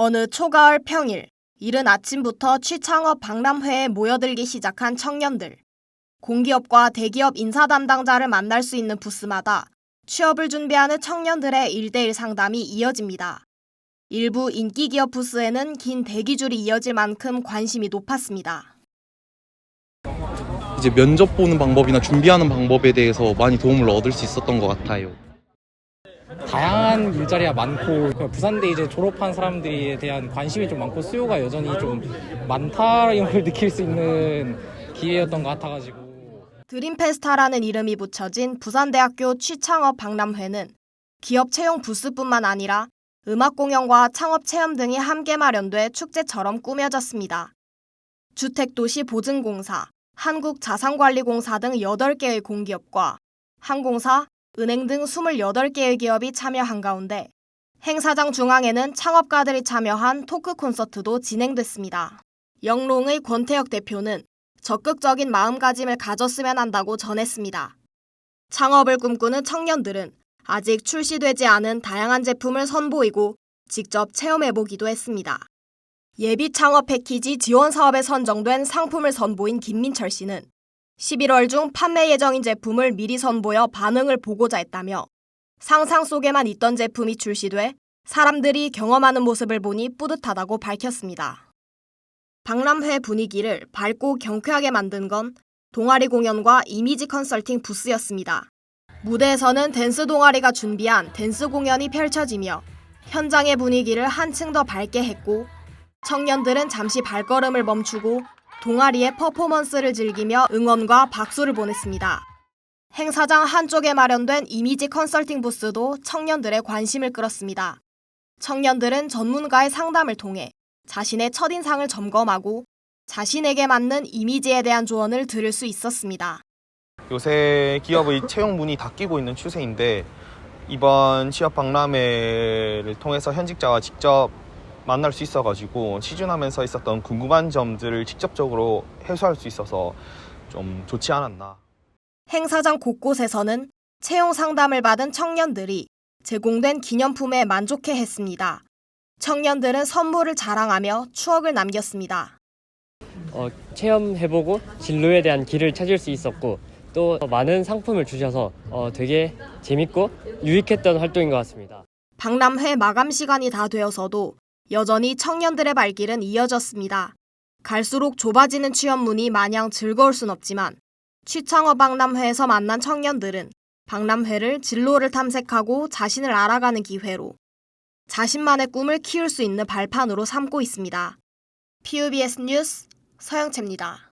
어느 초가을 평일, 이른 아침부터 취창업 박람회에 모여들기 시작한 청년들. 공기업과 대기업 인사 담당자를 만날 수 있는 부스마다 취업을 준비하는 청년들의 일대일 상담이 이어집니다. 일부 인기 기업 부스에는 긴 대기줄이 이어질 만큼 관심이 높았습니다. 이제 면접 보는 방법이나 준비하는 방법에 대해서 많이 도움을 얻을 수 있었던 것 같아요. 다양한 일자리가 많고 그 부산대 이제 졸업한 사람들에 대한 관심이 좀 많고 수요가 여전히 좀 많다는 걸 느낄 수 있는 기회였던 것 같아가지고 드림페스타라는 이름이 붙여진 부산대학교 취창업 박람회는 기업 채용 부스뿐만 아니라 음악 공연과 창업 체험 등이 함께 마련돼 축제처럼 꾸며졌습니다. 주택도시 보증공사, 한국자산관리공사 등 8개의 공기업과 항공사, 은행 등 28개의 기업이 참여한 가운데 행사장 중앙에는 창업가들이 참여한 토크 콘서트도 진행됐습니다. 영롱의 권태혁 대표는 적극적인 마음가짐을 가졌으면 한다고 전했습니다. 창업을 꿈꾸는 청년들은 아직 출시되지 않은 다양한 제품을 선보이고 직접 체험해보기도 했습니다. 예비 창업 패키지 지원 사업에 선정된 상품을 선보인 김민철 씨는 11월 중 판매 예정인 제품을 미리 선보여 반응을 보고자 했다며 상상 속에만 있던 제품이 출시돼 사람들이 경험하는 모습을 보니 뿌듯하다고 밝혔습니다. 박람회 분위기를 밝고 경쾌하게 만든 건 동아리 공연과 이미지 컨설팅 부스였습니다. 무대에서는 댄스 동아리가 준비한 댄스 공연이 펼쳐지며 현장의 분위기를 한층 더 밝게 했고 청년들은 잠시 발걸음을 멈추고 동아리의 퍼포먼스를 즐기며 응원과 박수를 보냈습니다. 행사장 한쪽에 마련된 이미지 컨설팅 부스도 청년들의 관심을 끌었습니다. 청년들은 전문가의 상담을 통해 자신의 첫인상을 점검하고 자신에게 맞는 이미지에 대한 조언을 들을 수 있었습니다. 요새 기업의 채용 문이 닫히고 있는 추세인데 이번 취업 박람회를 통해서 현직자와 직접 만날 수 있어가지고 취준하면서 있었던 궁금한 점들을 직접적으로 해소할 수 있어서 좀 좋지 않았나. 행사장 곳곳에서는 채용 상담을 받은 청년들이 제공된 기념품에 만족해 했습니다. 청년들은 선물을 자랑하며 추억을 남겼습니다. 어, 체험해보고 진로에 대한 길을 찾을 수 있었고 또 많은 상품을 주셔서 어, 되게 재밌고 유익했던 활동인 것 같습니다. 박람회 마감 시간이 다 되어서도 여전히 청년들의 발길은 이어졌습니다. 갈수록 좁아지는 취업문이 마냥 즐거울 순 없지만 취창업 박람회에서 만난 청년들은 박람회를 진로를 탐색하고 자신을 알아가는 기회로 자신만의 꿈을 키울 수 있는 발판으로 삼고 있습니다. PUBS 뉴스 서영채입니다.